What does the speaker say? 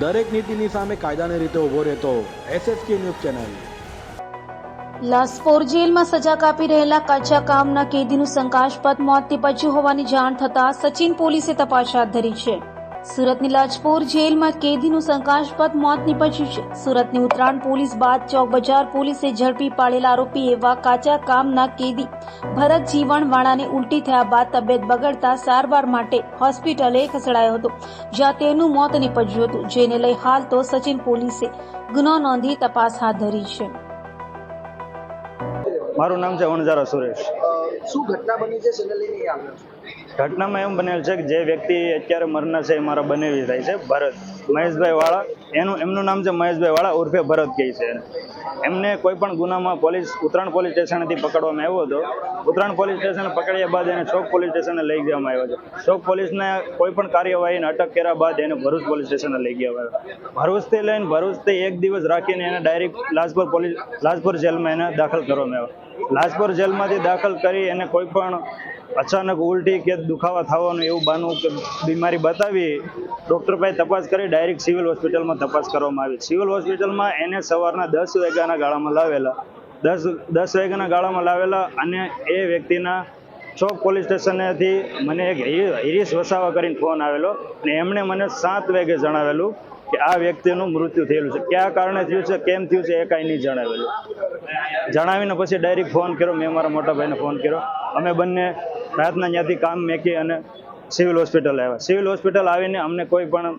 દરેક નીતિની સામે કાયદાની રીતે ઊભો રહેતો એસએસકે ન્યૂઝ ચેનલ. લાસપોર જેલમાં સજા કાપી રહેલા કાચા કામના કેદીનું શંકાસ્પદ મોત નીપજ્યું હોવાની જાણ થતાં સચિન પોલીસે તપાસ હાથ ધરી છે. સુરતની લાજપોર જેલમાં કેદીનું શંકાસ્પદ મોત નિપજ્યું છે. સુરતની ઉત્તરાયણ પોલીસ બાદ ચોક બજાર પોલીસે ઝડપી પાડેલા આરોપી એવા કાચા કામના કેદી ભરત જીવણવાળાને ઉલટી થયા બાદ તબિયત બગડતા સારવાર માટે હોસ્પિટલે ખસેડાયો હતો. જ્યાં તેનું મોત નિપજ્યું હતું જેને લઈ હાલ તો સચિન પોલીસે ગુનો નોંધી તપાસ હાથ ધરી છે. મારું નામ છે વણઝારા સુરેશ. શું ઘટના બની છે? ઘટનામાં એમ બનેલ છે કે જે વ્યક્તિ અત્યારે મરના છે એ મારા બનેવી થાય છે. ભરત. મહેશભાઈ વાળા. એનું, એમનું નામ છે મહેશભાઈ વાળા ઉર્ફે ભરત કહે છે. એમને કોઈ પણ ગુનામાં પોલીસ, ઉત્તરાયણ પોલીસ સ્ટેશનથી પકડવામાં આવ્યો હતો. ઉત્તરાયણ પોલીસ સ્ટેશન પકડ્યા બાદ એને ચોક પોલીસ સ્ટેશને લઈ જવામાં આવ્યો છે ચોક પોલીસને કોઈ પણ કાર્યવાહીને અટક કર્યા બાદ એને ભરૂચ પોલીસ સ્ટેશને લઈ ગયા આવ્યો ભરૂચથી લઈને ભરૂચથી એક દિવસ રાખીને એને ડાયરેક્ટ લાજપુર પોલીસ, લાજપુર જેલમાં એને દાખલ કરવામાં આવ્યો. લાજપુર જેલમાંથી દાખલ કરી એને કોઈ પણ અચાનક ઉલટી કે દુખાવા થવાનું એવું બાનું કે બીમારી બતાવી ડૉક્ટર પાસે તપાસ કરી ડાયરેક્ટ સિવિલ હોસ્પિટલમાં તપાસ કરવામાં આવી. સિવિલ હોસ્પિટલમાં એને સવારના દસ વાગ્યાના ગાળામાં લાવેલા. દસ દસ વાગ્યાના ગાળામાં લાવેલા અને એ વ્યક્તિના ચોક પોલીસ સ્ટેશનેથી મને એક હિરીશ વસાવા કરીને ફોન આવેલો અને એમણે મને સાત વાગે જણાવેલું કે આ વ્યક્તિનું મૃત્યુ થયેલું છે. કયા કારણે થયું છે, કેમ થયું છે એ કાંઈ નહીં જણાવેલું. જણાવીને પછી ડાયરેક્ટ ફોન કર્યો, મેં મારા મોટા ભાઈને ફોન કર્યો. અમે બંને રાતના ત્યાંથી કામ મેકી અને સિવિલ હોસ્પિટલ આવ્યા સિવિલ હોસ્પિટલ આવીને અમને કોઈ પણ